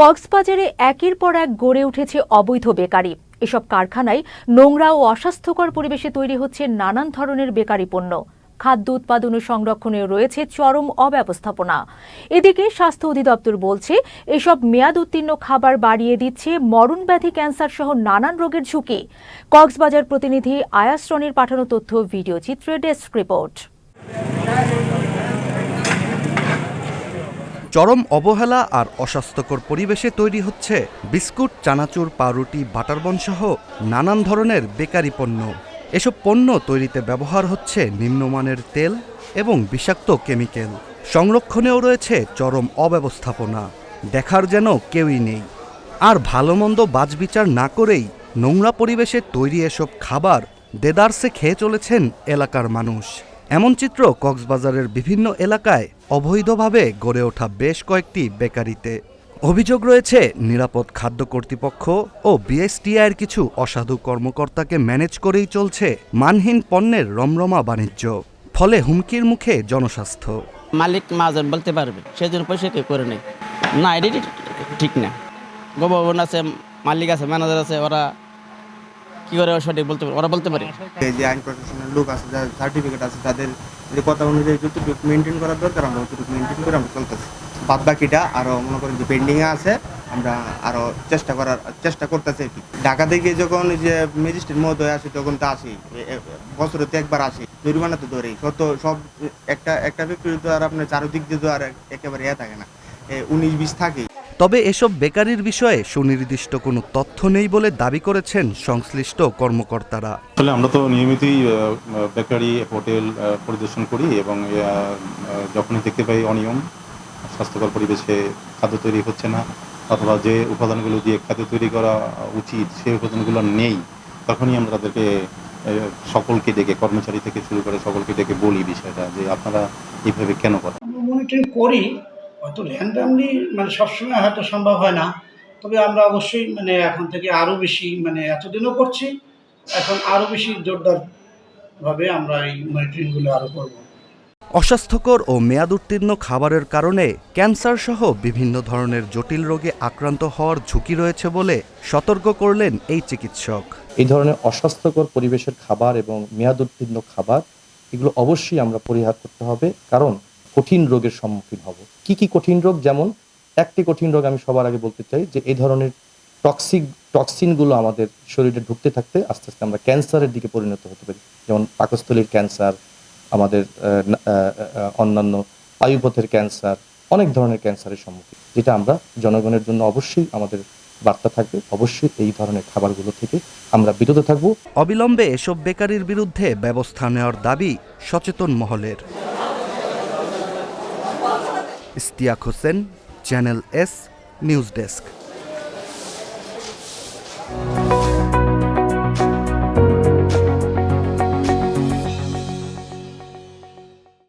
কক্সবাজারে একের পর এক গড়ে উঠেছে অবৈধ বেকারি। এসব কারখানায় নোংরা ও অস্বাস্থ্যকর পরিবেশে তৈরি হচ্ছে নানান ধরনের বেকারি পণ্য। খাদ্য উৎপাদন ও সংরক্ষণে রয়েছে চরম অব্যবস্থাপনা। এদিকে স্বাস্থ্য অধিদপ্তর বলছে, এসব মেয়াদ উত্তীর্ণ খাবার বাড়িয়ে দিচ্ছে মরণ ব্যাধি ক্যান্সার সহ নানান রোগের ঝুঁকি। কক্সবাজার প্রতিনিধি আয়াস রনির পাঠানো তথ্য, ভিডিও চিত্রে ডেস্ক রিপোর্ট। চরম অবহেলা আর অস্বাস্থ্যকর পরিবেশে তৈরি হচ্ছে বিস্কুট, চানাচুর, পাউরুটি, বাটারবন সহ নানান ধরনের বেকারি পণ্য। এসব পণ্য তৈরিতে ব্যবহার হচ্ছে নিম্নমানের তেল এবং বিষাক্ত কেমিক্যাল। সংরক্ষণেও রয়েছে চরম অব্যবস্থাপনা। দেখার যেন কেউই নেই। আর ভালো মন্দ বাজবিচার না করেই নোংরা পরিবেশে তৈরি এসব খাবার দেদারসে খেয়ে চলেছেন এলাকার মানুষ। এমন চিত্র কক্সবাজারের বিভিন্ন এলাকায় অবৈধভাবে গড়ে ওঠা বেশ কয়েকটি বেকারিতে। অভিযোগ রয়েছে, নিরাপদ খাদ্য কর্তৃপক্ষ ও বিএসটিআইয়ের কিছু অসাধু কর্মকর্তাকে ম্যানেজ করেই চলছে মানহীন পণ্যের রমরমা বাণিজ্য, ফলে হুমকির মুখে জনস্বাস্থ্য। মালিক মাজন বলতে পারবে, সেজন্য পয়সা কেউ করে নেই না এটি ঠিক না। গোবন আছে, মালিক আছে ম্যানেজার আছে, ওরা কি করে সঠিক বলতে পারে? ওরা বলতে পারে। এই যে আইন প্রশাসনের লোক আছে যাদের সার্টিফিকেট আছে, তাদের যে কথা অনুযায়ী যতটুকু মেনটেন করার দরকার, আমরা ততটুকু মেনটেন করে আমরা চলতেছি। বাদ বাকিটা আরও মনে করেন যে পেন্ডিংয়ে আছে, আমরা আরও চেষ্টা করার, চেষ্টা করতেছি আর কি। ঢাকা থেকে যখন যে ম্যাজিস্ট্রেট মহোদয় আসে, তখন তো আসি বছরে তো একবার আসি, জরিমানা তো ধরেই। শত সব একটা একটা ফ্যাক্টরি তো আর আপনার চারদিক দিয়ে তো আর একেবারে ইয়ে থাকে না। উনিশ বিশ থাকেই। তবে এসব বেকারির বিষয়ে সুনির্দিষ্ট কোনো তথ্য নেই বলে দাবি করেছেন সংশ্লিষ্ট কর্মকর্তারা। আসলে আমরা তো নিয়মিতই বেকারি হোটেল পরিদর্শন করি এবং যখনই দেখতে পাই অনিয়ম স্বাস্থ্যকর পরিবেশে খাদ্য তৈরি হচ্ছে না অথবা যে উপাদানগুলো দিয়ে খাদ্য তৈরি করা উচিত সেই উপাদানগুলো নেই তখনই আমরা তাদেরকে সকলকে ডেকে কর্মচারী থেকে শুরু করে সকলকে ডেকে বলি বিষয়টা যে আপনারা এইভাবে কেন করেন? আমরা মনিটরিং করি হয়তো র্যান্ডামলি মানে সবসময় হয়তো সম্ভব হয় না। তবে আমরা অবশ্যই মানে এখন থেকে আরও বেশি মানে এতদিনও করছি এখন আরও বেশি জোরদারভাবে আমরা এই মনিটরিংগুলো আরও করব। অস্বাস্থ্যকর ও মেয়াদ উত্তীর্ণ খাবারের কারণে ক্যান্সার সহ বিভিন্ন ধরনের জটিল রোগে আক্রান্ত হওয়ার ঝুঁকি রয়েছে বলে সতর্ক করলেন এই চিকিৎসক। এই ধরনের অস্বাস্থ্যকর পরিবেশের খাবার এবং মেয়াদ উত্তীর্ণ খাবার এগুলো অবশ্যই আমরা পরিহার করতে হবে কারণ কঠিন রোগের সম্মুখীন হব। কি কি কঠিন রোগ? যেমন একটি কঠিন রোগ আমি সবার আগে বলতে চাই যে এই ধরনের টক্সিক টক্সিনগুলো আমাদের শরীরে ঢুকতে থাকতে আস্তে আস্তে আমরা ক্যান্সারের দিকে পরিণত হতে পারি। যেমন পাকস্থলীর ক্যান্সার, আমাদের অন্যান্য বায়ুপথের ক্যান্সার, অনেক ধরনের ক্যান্সারের সম্মুখীন। যেটা আমরা জনগণের জন্য অবশ্যই আমাদের বার্তা থাকবে। অবশ্যই এই ধরনের খাবারগুলো থেকে আমরা বিরত থাকব। অবিলম্বে এসব বেকারির বিরুদ্ধে ব্যবস্থা নেওয়ার দাবি সচেতন মহলের। Istiak Hossain channel S news desk.